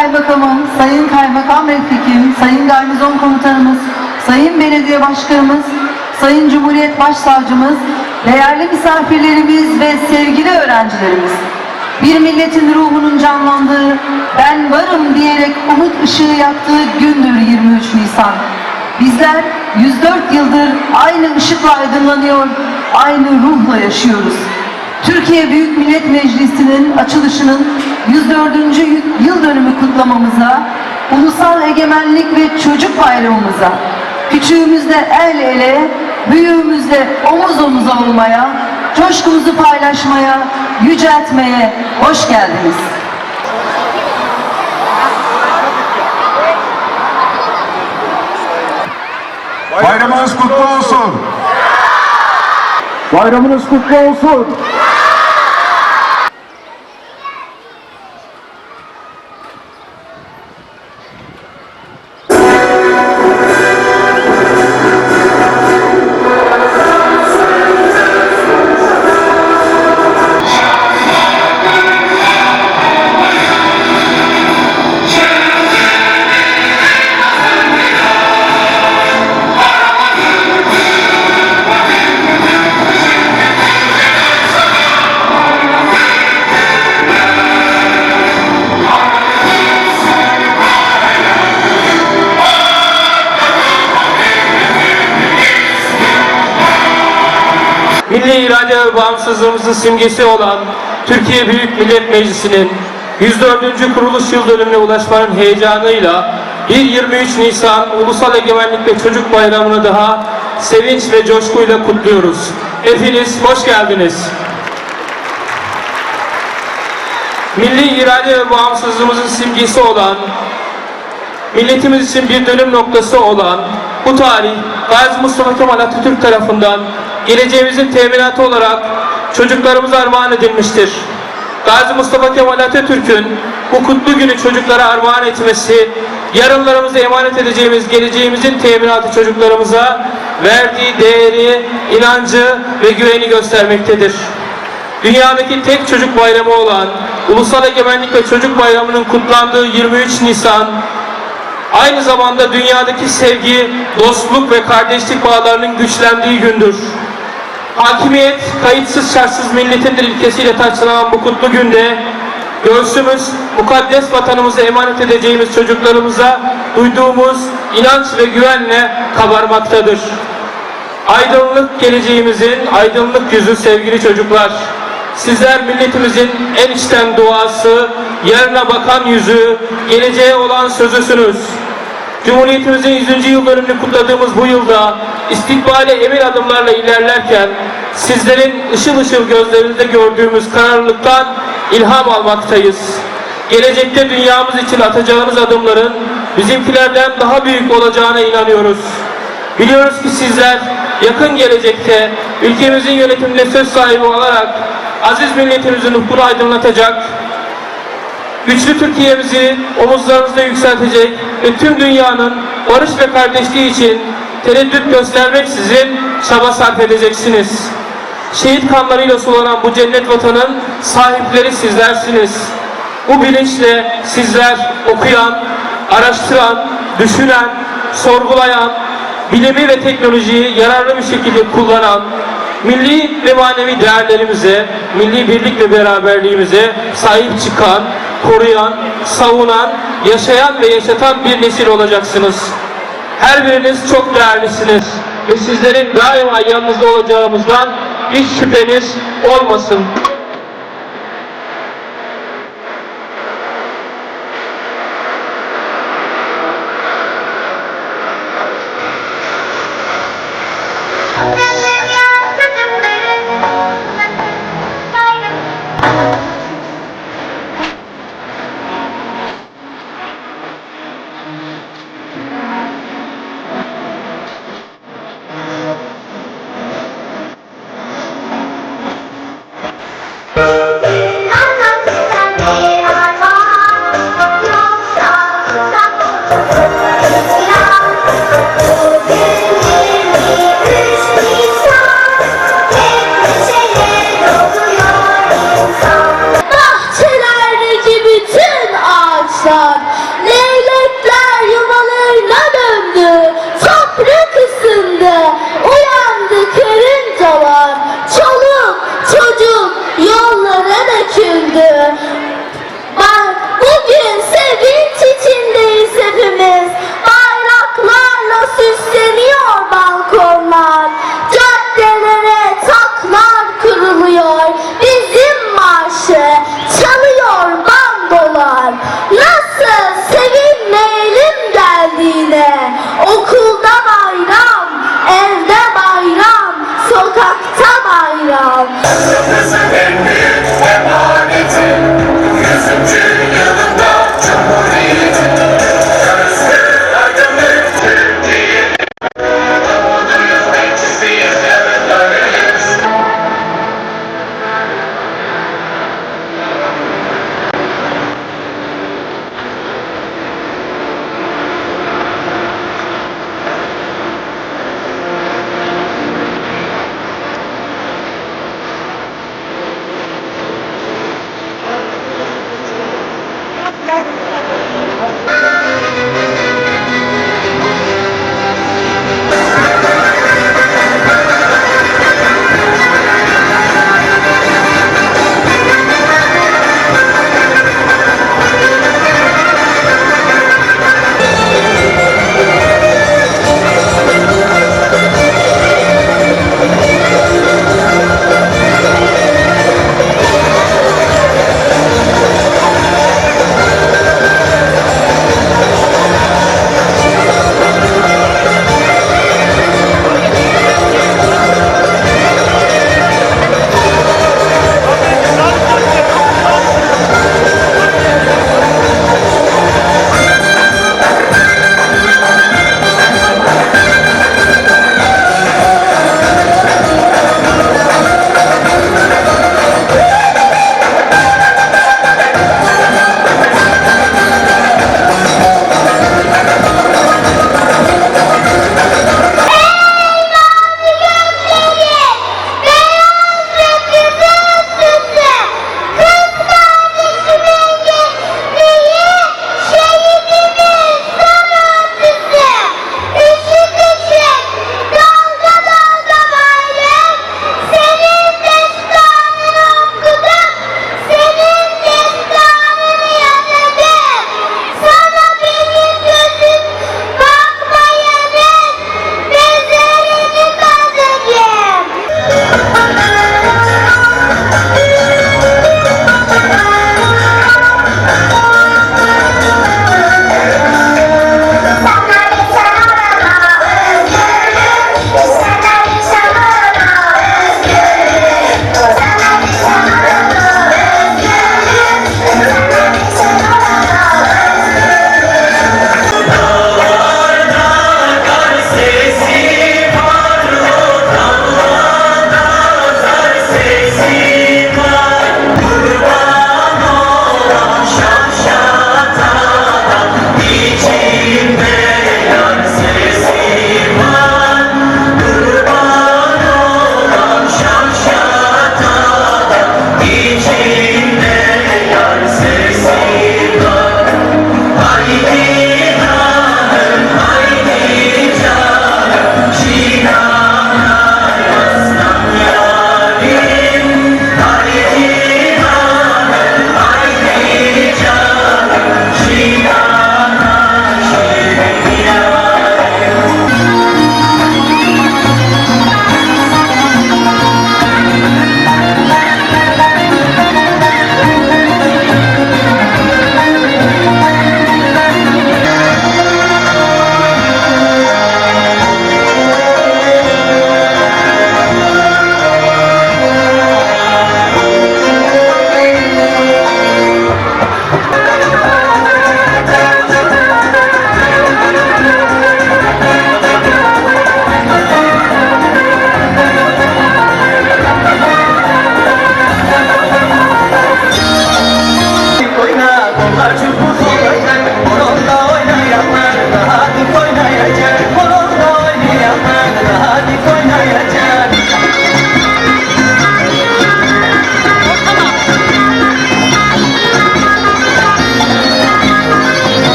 Kaymakamım, Sayın Kaymakam Refikim, Sayın Garnizon Komutanımız, Sayın Belediye Başkanımız, Sayın Cumhuriyet Başsavcımız, değerli misafirlerimiz ve sevgili öğrencilerimiz. Bir milletin ruhunun canlandığı, ben varım diyerek umut ışığı yaktığı gündür 23 Nisan. Bizler 104 yıldır aynı ışıkla aydınlanıyor, aynı ruhla yaşıyoruz. Türkiye Büyük Millet Meclisi'nin açılışının 104. yıl dönümü kutlamamıza, ulusal egemenlik ve çocuk bayramımıza, küçüğümüzle el ele, büyüğümüzle omuz omuza olmaya, coşkumuzu paylaşmaya, yüceltmeye hoş geldiniz. Bayramınız kutlu olsun. Bayramınız kutlu olsun. Ve bağımsızlığımızın simgesi olan Türkiye Büyük Millet Meclisi'nin 104. kuruluş yıl dönümüne ulaşmanın heyecanıyla 1-23 Nisan Ulusal Egemenlik ve Çocuk Bayramı'nı daha sevinç ve coşkuyla kutluyoruz. Hepiniz hoş geldiniz. Milli irade ve bağımsızlığımızın simgesi olan milletimiz için bir dönüm noktası olan bu tarih Gazi Mustafa Kemal Atatürk tarafından geleceğimizin teminatı olarak çocuklarımıza armağan edilmiştir. Gazi Mustafa Kemal Atatürk'ün bu kutlu günü çocuklara armağan etmesi, yarınlarımıza emanet edeceğimiz geleceğimizin teminatı çocuklarımıza verdiği değeri, inancı ve güveni göstermektedir. Dünyadaki tek çocuk bayramı olan Ulusal Egemenlik ve Çocuk Bayramı'nın kutlandığı 23 Nisan aynı zamanda dünyadaki sevgi, dostluk ve kardeşlik bağlarının güçlendiği gündür. Hakimiyet kayıtsız şartsız milletindir ilkesiyle taçlanan bu kutlu günde göğsümüz mukaddes vatanımıza emanet edeceğimiz çocuklarımıza duyduğumuz inanç ve güvenle kabarmaktadır. Aydınlık geleceğimizin aydınlık yüzü sevgili çocuklar. Sizler milletimizin en içten duası, yarına bakan yüzü, geleceğe olan sözüsünüz. Cumhuriyetimizin 100. yıl dönümünü kutladığımız bu yılda istikbale emin adımlarla ilerlerken sizlerin ışıl ışıl gözlerinizde gördüğümüz kararlılıktan ilham almaktayız. Gelecekte dünyamız için atacağınız adımların bizimkilerden daha büyük olacağına inanıyoruz. Biliyoruz ki sizler yakın gelecekte ülkemizin yönetiminde söz sahibi olarak aziz milletimizin ufkunu aydınlatacak, güçlü Türkiye'mizi omuzlarınızda yükseltecek ve tüm dünyanın barış ve kardeşliği için tereddüt göstermeksizin çaba sarf edeceksiniz. Şehit kanlarıyla sulanan bu cennet vatanın sahipleri sizlersiniz. Bu bilinçle sizler okuyan, araştıran, düşünen, sorgulayan, bilimi ve teknolojiyi yararlı bir şekilde kullanan, milli ve manevi değerlerimize, milli birlik ve beraberliğimize sahip çıkan, koruyan, savunan, yaşayan ve yaşatan bir nesil olacaksınız. Her biriniz çok değerlisiniz ve sizlerin daima yanınızda olacağımızdan hiç şüpheniz olmasın.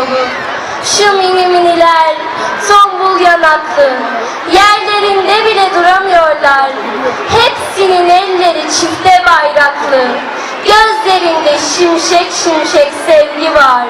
Oğlu Şu mini miniler tombul yanaklı Yerlerinde bile duramıyorlar. Hepsinin elleri çifte bayraklı. Gözlerinde şimşek şimşek sevgi var